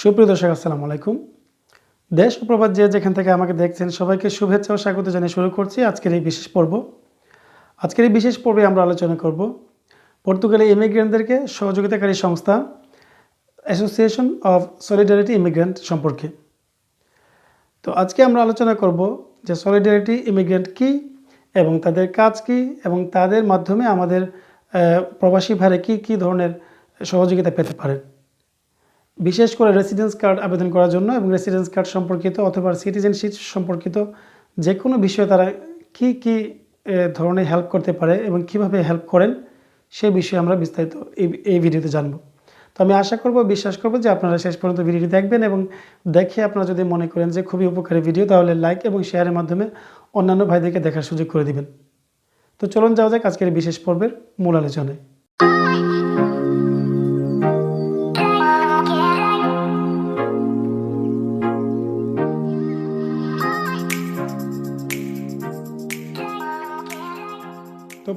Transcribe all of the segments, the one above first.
সুপ্রিয় দর্শক, আসসালামু আলাইকুম। দেশ প্রবাদ যে যেখান থেকে আমাকে দেখছেন, সবাইকে শুভেচ্ছা ও স্বাগত জানিয়ে শুরু করছি আজকের এই বিশেষ পর্ব। আজকের এই বিশেষ পর্বে আমরা আলোচনা করব পর্তুগালে ইমিগ্রেন্টদেরকে সহযোগিতাকারী সংস্থা অ্যাসোসিয়েশন অফ সলিডারিটি ইমিগ্রেন্ট সম্পর্কে। তো আজকে আমরা আলোচনা করব যে সলিডারিটি ইমিগ্রেন্ট কি এবং তাদের কাজ কি এবং তাদের মাধ্যমে আমাদের প্রবাসী ভাইরা কী কী ধরনের সহযোগিতা পেতে পারেন বিশেষ করে রেসিডেন্স কার্ড আবেদন করার জন্য এবং রেসিডেন্স কার্ড সম্পর্কিত অথবা সিটিজেনশিপ সম্পর্কিত যে কোনো বিষয়ে তারা কি কি ধরনের হেল্প করতে পারে এবং কীভাবে হেল্প করেন, সে বিষয়ে আমরা বিস্তারিত এই এই ভিডিওতে জানব। তো আমি আশা করব, বিশ্বাস করব যে আপনারা শেষ পর্যন্ত ভিডিওটি দেখবেন এবং দেখে আপনারা যদি মনে করেন যে খুবই উপকারী ভিডিও, তাহলে লাইক এবং শেয়ারের মাধ্যমে অন্যান্য ভাইদেরকে দেখার সুযোগ করে দিবেন। তো চলুন যাওয়া যাক আজকের বিশেষ পর্বের মূল আলোচনায়।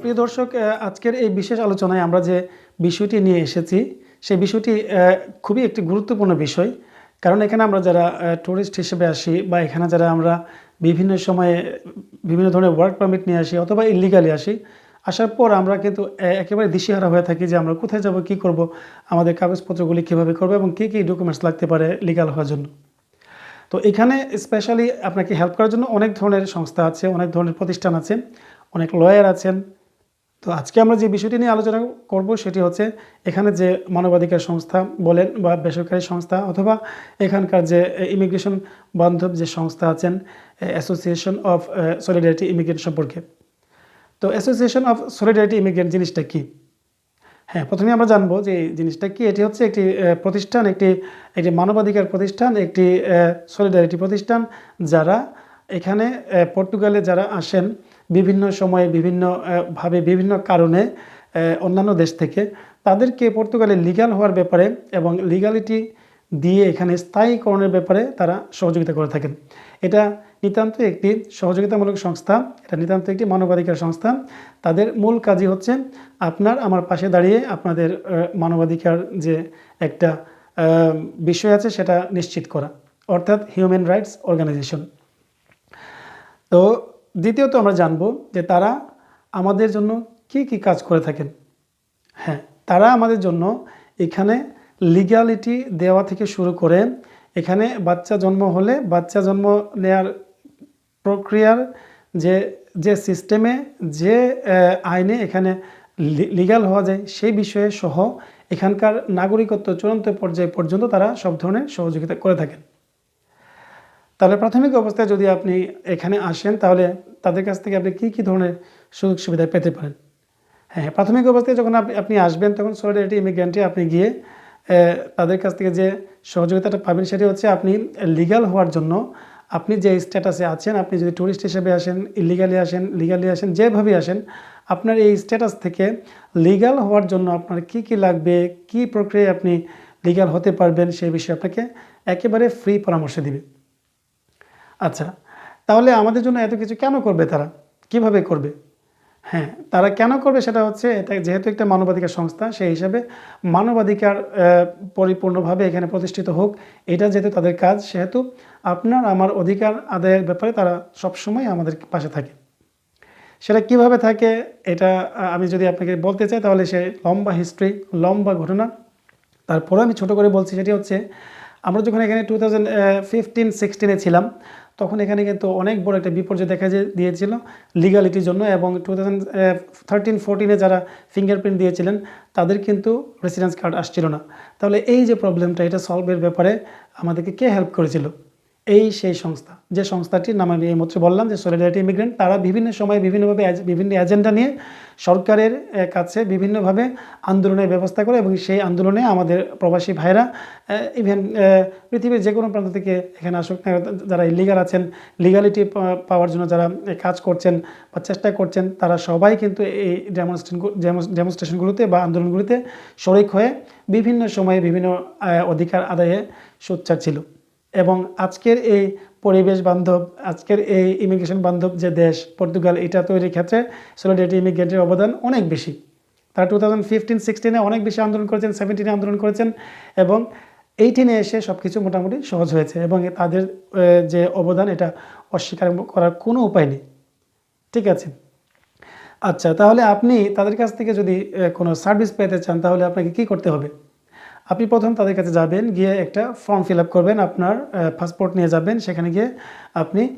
প্রিয় দর্শক আজকের এই বিশেষ আলোচনায় আমরা যে বিষয়টি নিয়ে এসেছি, সেই বিষয়টি খুবই একটি গুরুত্বপূর্ণ বিষয়। কারণ এখানে আমরা যারা টুরিস্ট হিসেবে আসি বা এখানে যারা আমরা বিভিন্ন সময়ে, বিভিন্ন ধরনের ওয়ার্ক পারমিট নিয়ে আসি অথবা ইলিগালি আসি, আসার পর আমরা কিন্তু একেবারে দিশেহারা হয়ে থাকি যে আমরা কোথায় যাব, কি করব, আমাদের কাগজপত্রগুলি কীভাবে করব এবং কী কী ডকুমেন্টস লাগতে পারে লিগাল হওয়ার জন্য। তো এখানে স্পেশালি আপনাকে হেল্প করার জন্য অনেক ধরনের সংস্থা আছে, অনেক ধরনের প্রতিষ্ঠান আছে, অনেক লয়ার আছেন তো আজকে আমরা যে বিষয়টি নিয়ে আলোচনা করব সেটি হচ্ছে এখানে যে মানবাধিকার সংস্থা বলেন বা বেসরকারি সংস্থা অথবা এখানকার যে ইমিগ্রেশন বান্ধব যে সংস্থা আছেন অ্যাসোসিয়েশন অফ সলিডারিটি ইমিগ্রেন্ট সম্পর্কে। তো অ্যাসোসিয়েশন অফ সলিডারিটি ইমিগ্রেন্ট জিনিসটা কী? হ্যাঁ প্রথমে আমরা জানব যে এই জিনিসটা কি। এটি হচ্ছে একটি প্রতিষ্ঠান, একটি একটি মানবাধিকার প্রতিষ্ঠান, একটি সলিডারিটি প্রতিষ্ঠান যারা এখানে পর্তুগালে যারা আসেন বিভিন্ন সময়ে বিভিন্নভাবে বিভিন্ন কারণে অন্যান্য দেশ থেকে তাদেরকে পর্তুগালে লিগাল হওয়ার ব্যাপারে এবং লিগ্যালিটি দিয়ে এখানে স্থায়ীকরণের ব্যাপারে তারা সহযোগিতা করে থাকেন। এটা নিতান্ত একটি সহযোগিতামূলক সংস্থা, এটা নিতান্ত একটি মানবাধিকার সংস্থা। তাদের মূল কাজই হচ্ছে আপনার আমার পাশে দাঁড়িয়ে আপনাদের মানবাধিকার যে একটা বিষয় আছে সেটা নিশ্চিত করা, অর্থাৎ হিউম্যান রাইটস অর্গানাইজেশন তো দ্বিতীয়ত আমরা জানব যে তারা আমাদের জন্য কি কি কাজ করে থাকেন। হ্যাঁ তারা আমাদের জন্য এখানে লিগ্যালিটি দেওয়া থেকে শুরু করে এখানে বাচ্চা জন্ম হলে বাচ্চা জন্ম নেয়ার প্রক্রিয়ার যে যে সিস্টেমে যে আইনে এখানে লিগ্যাল হওয়া যায় সেই বিষয়ে সহ এখানকার নাগরিকত্ব চূড়ান্ত পর্যায় পর্যন্ত তারা সব ধরনের সহযোগিতা করে থাকেন। তাহলে প্রাথমিক অবস্থায় যদি আপনি এখানে আসেন, তাহলে তাদের কাছ থেকে আপনি কী কী ধরনের সুযোগ সুবিধা পেতে পারেন? হ্যাঁ প্রাথমিক অবস্থায় যখন আপনি আসবেন, তখন সলিডারিটি ইমিগ্রেন্টে আপনি গিয়ে তাদের কাছ থেকে যে সহযোগিতাটা পাবেন, সেটি হচ্ছে আপনি লিগ্যাল হওয়ার জন্য আপনি যে স্ট্যাটাসে আছেন, আপনি যদি ট্যুরিস্ট হিসেবে আসেন ইলিগালি আসেন লিগালি আসেন, যেভাবে আসেন, আপনার এই স্ট্যাটাস থেকে লিগাল হওয়ার জন্য আপনার কি কি লাগবে, কি প্রক্রিয়ায় আপনি লিগ্যাল হতে পারবেন, সেই বিষয়ে আপনাকে একেবারে ফ্রি পরামর্শ দিবে। আচ্ছা তাহলে আমাদের জন্য এত কিছু কেন করবে তারা? কীভাবে করবে? হ্যাঁ তারা কেন করবে সেটা হচ্ছে, এটা যেহেতু একটা মানবাধিকার সংস্থা, সেই হিসাবে মানবাধিকার পরিপূর্ণভাবে এখানে প্রতিষ্ঠিত হোক, এটা যেহেতু তাদের কাজ, সেহেতু আপনার, আমার অধিকার আদায়ের ব্যাপারে তারা সবসময় আমাদের পাশে থাকে। সেটা কীভাবে থাকে, এটা আমি যদি আপনাকে বলতে চাই, তাহলে সে লম্বা হিস্ট্রি লম্বা ঘটনা। তারপরে আমি ছোট করে বলছি, সেটি হচ্ছে, আমরা যখন এখানে টু থাউজেন্ড ফিফটিন সিক্সটিনে ছিলাম তখন এখানে কিন্তু অনেক বড় একটা বিপর্যয় দেখা দিয়েছিল লিগালিটির জন্য এবং টু থাউজেন্ড থার্টিন ফোরটিনে যারা ফিঙ্গারপ্রিন্ট দিয়েছিলেন, তাদের কিন্তু রেসিডেন্স কার্ড আসছিল না। তাহলে এই যে প্রবলেমটা এটা সলভের ব্যাপারে আমাদেরকে কে হেল্প করেছিল? এই সেই সংস্থা। যে সংস্থাটির নাম আমি এইমাত্র বললাম যে সলিডারিটি ইমিগ্রেন্ট তারা বিভিন্ন সময় বিভিন্নভাবে বিভিন্ন এজেন্ডা নিয়ে সরকারের কাছে বিভিন্নভাবে আন্দোলনের ব্যবস্থা করে এবং সেই আন্দোলনে আমাদের প্রবাসী ভাইরা ইভেন পৃথিবীর যে কোনো প্রান্ত থেকে এখানে আসুক না যারা ইলিগাল আছেন লিগালিটি পাওয়ার জন্য যারা কাজ করছেন বা চেষ্টা করছেন, তারা সবাই কিন্তু এই ডেমনস্ট্রেশন ডেমনস্ট্রেশনগুলোতে বা আন্দোলনগুলিতে শরিক হয়ে বিভিন্ন সময়ে বিভিন্ন অধিকার আদায়ে সোচ্চার ছিল। এবং আজকের এই পরিবেশ বান্ধব, আজকের এই ইমিগ্রেশন বান্ধব যে দেশ, পর্তুগাল, এটা তৈরির ক্ষেত্রে সলিডারিটি ইমিগ্রেন্টের অবদান অনেক বেশি। তারা টু থাউজেন্ড ফিফটিন সিক্সটিনে অনেক বেশি আন্দোলন করেছেন সেভেন্টিনে আন্দোলন করেছেন এবং এইটিনে এসে সব কিছু মোটামুটি সহজ হয়েছে এবং তাদের যে অবদান, এটা অস্বীকার করার কোনো উপায় নেই। ঠিক আছে? আচ্ছা তাহলে আপনি তাদের কাছ থেকে যদি কোনো সার্ভিস পেতে চান, তাহলে আপনাকে কি করতে হবে? আপনি প্রথম তাদের কাছে যাবেন, গিয়ে একটা ফর্ম ফিল আপ করবেন, আপনার পাসপোর্ট নিয়ে যাবেন। সেখানে গিয়ে আপনি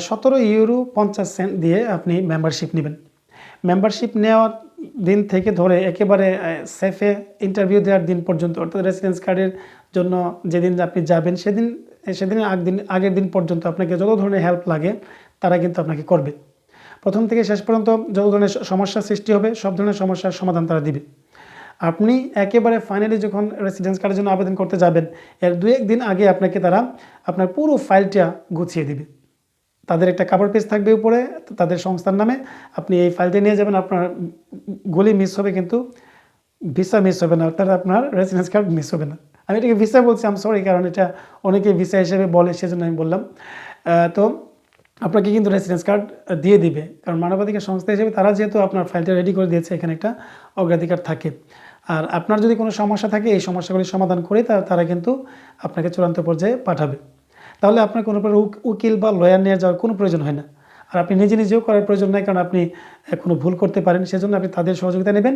সতেরো ইউরো পঞ্চাশ সেন্ট দিয়ে আপনি মেম্বারশিপ নেবেন। মেম্বারশিপ নেওয়ার দিন থেকে ধরে একেবারে সেফে ইন্টারভিউ দেওয়ার দিন পর্যন্ত, অর্থাৎ রেসিডেন্স কার্ডের জন্য যেদিন আপনি যাবেন, সেদিন, সেদিনের আগ দিন, আগের দিন পর্যন্ত আপনাকে যত ধরনের হেল্প লাগে, তারা কিন্তু আপনাকে করবে। প্রথম থেকে শেষ পর্যন্ত যত ধরনের স- সমস্যার সৃষ্টি হবে, সব ধরনের সমস্যার সমাধান তারা দিবে। আপনি একেবারে ফাইনালি যখন রেসিডেন্স কার্ডের জন্য আবেদন করতে যাবেন, এর দু একদিন আগে আপনাকে তারা আপনার পুরো ফাইলটা গুছিয়ে দিবে। তাদের একটা কাপড় পেজ থাকবে উপরে, তাদের সংস্থার নামে আপনি এই ফাইলটা নিয়ে যাবেন, আপনার গুলি মিস হবে কিন্তু ভিসা মিস হবে না, অর্থাৎ আপনার রেসিডেন্স কার্ড মিস হবে না। আমি এটাকে ভিসা বলছি আমি সরি কারণ এটা অনেকে ভিসা হিসেবে বলে, সেজন্য আমি বললাম। তো আপনাকে কিন্তু রেসিডেন্স কার্ড দিয়ে দিবে, কারণ মানবাধিকার সংস্থা হিসেবে তারা যেহেতু আপনার ফাইলটা রেডি করে দিয়েছে, এখানে একটা অগ্রাধিকার থাকে। আর আপনার যদি কোনো সমস্যা থাকে, এই সমস্যাগুলির সমাধান করে তারা তারা কিন্তু আপনাকে চূড়ান্ত পর্যায়ে পাঠাবে। তাহলে আপনার কোনো উকিল বা লয়ার নিয়ে যাওয়ার কোনো প্রয়োজন হয় না। আর আপনি নিজে নিজেও করার প্রয়োজন নাই, কারণ আপনি কোনো ভুল করতে পারেন সেজন্য আপনি তাদের সহযোগিতা নেবেন।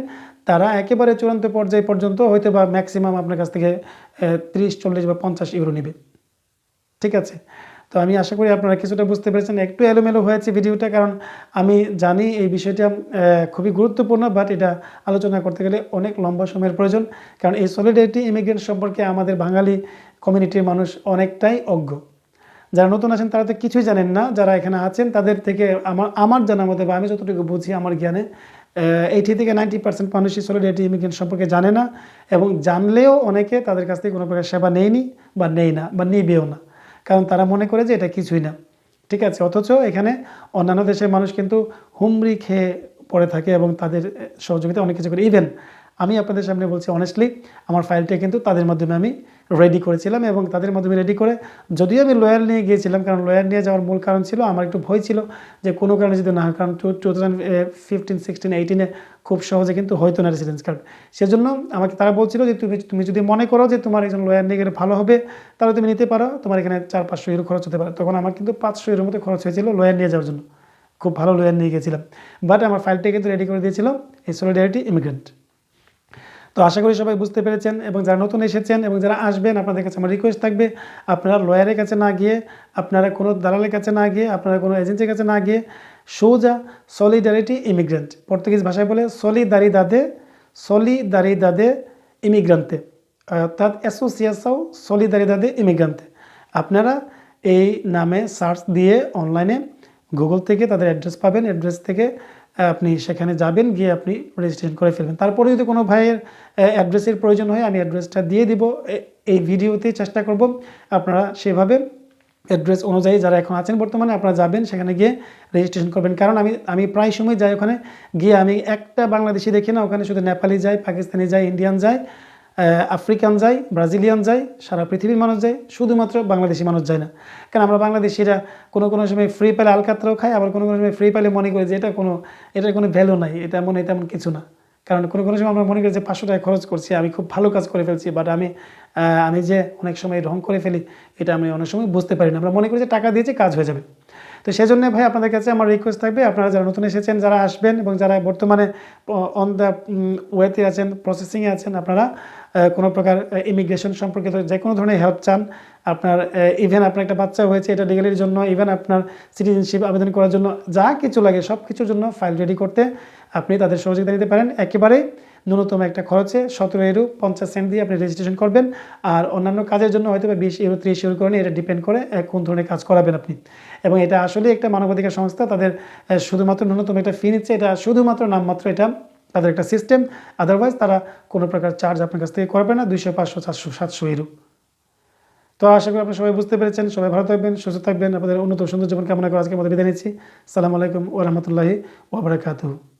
তারা একেবারে চূড়ান্ত পর্যায় পর্যন্ত হয়তো বা ম্যাক্সিমাম আপনার কাছ থেকে ত্রিশ, চল্লিশ বা পঞ্চাশ ইউরো নেবে। ঠিক আছে? তো আমি আশা করি আপনারা কিছুটা বুঝতে পেরেছেন। একটু এলোমেলো হয়েছে ভিডিওটা কারণ আমি জানি এই বিষয়টা খুবই গুরুত্বপূর্ণ বাট এটা আলোচনা করতে গেলে অনেক লম্বা সময়ের প্রয়োজন। কারণ এই সলিডারিটি ইমিগ্রেন্ট সম্পর্কে আমাদের বাঙালি কমিউনিটির মানুষ অনেকটাই অজ্ঞ। যারা নতুন আছেন তারা তো কিছুই জানেন না। যারা এখানে আছেন তাদের থেকে আমার আমার জানার মধ্যে বা আমি যতটুকু বুঝি আমার জ্ঞানে এইটি থেকে নাইনটি পার্সেন্ট মানুষই সলিডারিটি ইমিগ্রেন্ট সম্পর্কে জানে না এবং জানলেও অনেকে তাদের কাছ থেকে কোনো প্রকার সেবা নেয়নি বা নেই না বা নিবেও না। কারণ তারা মনে করে যে এটা কিছুই না। ঠিক আছে? অথচ এখানে অন্যান্য দেশের মানুষ কিন্তু হুমড়ি খেয়ে পড়ে থাকে এবং তাদের সহযোগিতা অনেক কিছু করে। ইভেন আমি আপনাদের সামনে বলছি অনেস্টলি আমার ফাইলটা কিন্তু তাদের মাধ্যমে আমি রেডি করেছিলাম এবং তাদের মাধ্যমে রেডি করে যদিও আমি লয়ার নিয়ে গিয়েছিলাম, কারণ লয়ার নিয়ে যাওয়ার মূল কারণ ছিল, আমার একটু ভয় ছিল যে কোনো কারণে যদি না হয়, কারণ two two thousand fifteen sixteen এইটিনে খুব সহজে কিন্তু হয়তো না রেসিডেন্স কার্ড সেজন্য আমাকে তারা বলছিল যে তুমি তুমি যদি মনে করো যে তোমার একজন লয়ার নিয়ে গেলে ভালো হবে, তাহলে তুমি নিতে পারো, তোমার এখানে চার, পাঁচশো ইউরো খরচ হতে পারে। তখন আমার কিন্তু পাঁচশো ইউরোর মতো খরচ হয়েছিল লয়ার নিয়ে যাওয়ার জন্য। খুব ভালো লয়ার নিয়ে গেছিলাম। বাট আমার ফাইলটা কিন্তু রেডি করে দিয়েছিল, এই সলিডারিটি ইমিগ্রেন্ট তো আশা করি সবাই বুঝতে পেরেছেন এবং যারা নতুন এসেছেন এবং যারা আসবেন, আপনাদের কাছে আমার রিকোয়েস্ট থাকবে, আপনারা লয়ারের কাছে না গিয়ে, আপনারা কোনো দালালের কাছে না গিয়ে, আপনারা কোনো এজেন্সির কাছে না গিয়ে সোজা সলিডারিটি ইমিগ্রেন্ট পর্তুগিজ ভাষায় বলে সলিদারিদাদে সলিদারিদাদে ইমিগ্রান্তে অর্থাৎ অ্যাসোসিয়েসাও সলিদারিদাদে ইমিগ্রান্তে আপনারা এই নামে সার্চ দিয়ে অনলাইনে গুগল থেকে তাদের অ্যাড্রেস পাবেন অ্যাড্রেস থেকে আপনি সেখানে যাবেন, গিয়ে আপনি রেজিস্ট্রেশন করে ফেলবেন। তারপরে যদি কোনো ভাইয়ের অ্যাড্রেসের প্রয়োজন হয়, আমি অ্যাড্রেসটা দিয়ে দিব। এই ভিডিওতে চেষ্টা করব আপনারা সেভাবে অ্যাড্রেস অনুযায়ী যারা এখন আছেন বর্তমানে, আপনারা যাবেন, সেখানে গিয়ে রেজিস্ট্রেশন করবেন। কারণ আমি আমি প্রায় সময় যাই ওখানে। গিয়ে আমি একটা বাংলাদেশি দেখি না, ওখানে শুধু নেপালি যাই, পাকিস্তানি যাই ইন্ডিয়ান যাই। আফ্রিকান যাই ব্রাজিলিয়ান যাই সারা পৃথিবীর মানুষ যায়, শুধুমাত্র বাংলাদেশি মানুষ যায় না। কারণ আমরা বাংলাদেশিরা কোনো কোনো সময় ফ্রি পেলে আলকাতরাও খাই আবার কোনো কোনো সময় ফ্রি পেলে মনে করি যে এটা কোনো, এটার কোনো ভ্যালু নাই, এটা এমন এটা এমন কিছু না। কারণ কোনো কোনো সময় আমরা মনে করি যে পাঁচশো টাকা খরচ করছি, আমি খুব ভালো কাজ করে ফেলছি বাট আমি আমি যে অনেক সময় রং করে ফেলি, এটা আমি অনেক সময় বুঝতে পারি না। আমরা মনে করি যে টাকা দিয়েছি, কাজ হয়ে যাবে। তো সেজন্য ভাই আপনাদের কাছে আমার রিকোয়েস্ট থাকবে, আপনারা যারা নতুন এসেছেন, যারা আসবেন এবং যারা বর্তমানে অন দ্য ওয়েতে আছেন প্রসেসিংয়ে আছেন, আপনারা কোনো প্রকার ইমিগ্রেশন সম্পর্কিত যে কোনো ধরনের হেল্প চান, আপনার ইভেন আপনার একটা বাচ্চা হয়েছে, এটা লিগালির জন্য ইভেন আপনার সিটিজেনশিপ আবেদন করার জন্য, যা কিছু লাগে সব কিছুর জন্য ফাইল রেডি করতে আপনি তাদের সহযোগিতা নিতে পারেন। একেবারে ন্যূনতম একটা খরচে সতেরো ইউরো পঞ্চাশ সেন্ট দিয়ে আপনি রেজিস্ট্রেশন করবেন। আর অন্যান্য কাজের জন্য হয়তো বা বিশ ইউরো ত্রিশ ইউরো করে এটা ডিপেন্ড করে কোন ধরনের কাজ করাবেন আপনি। এবং এটা আসলে একটা মানবাধিকার সংস্থা, তাদের শুধুমাত্র ন্যূনতম একটা ফি নিচ্ছে। এটা শুধুমাত্র নামমাত্র এটা, তাদের একটা সিস্টেম আদারওয়াইজ তারা কোনো প্রকার চার্জ আপনার কাছ থেকে করবে না, দুইশো, পাঁচশো, চারশো, সাতশো ইউরো তো আশা করি আপনারা সবাই বুঝতে পেরেছেন। সবাই ভালো থাকবেন, সুস্থ থাকবেন। আপনাদের উন্নত সুন্দর জীবন কামনা করে আজকে মধ্যে বিদায় নিচ্ছি। সালাম আলাইকুম ও রহমতুল্লাহি ওবরাকাতুহ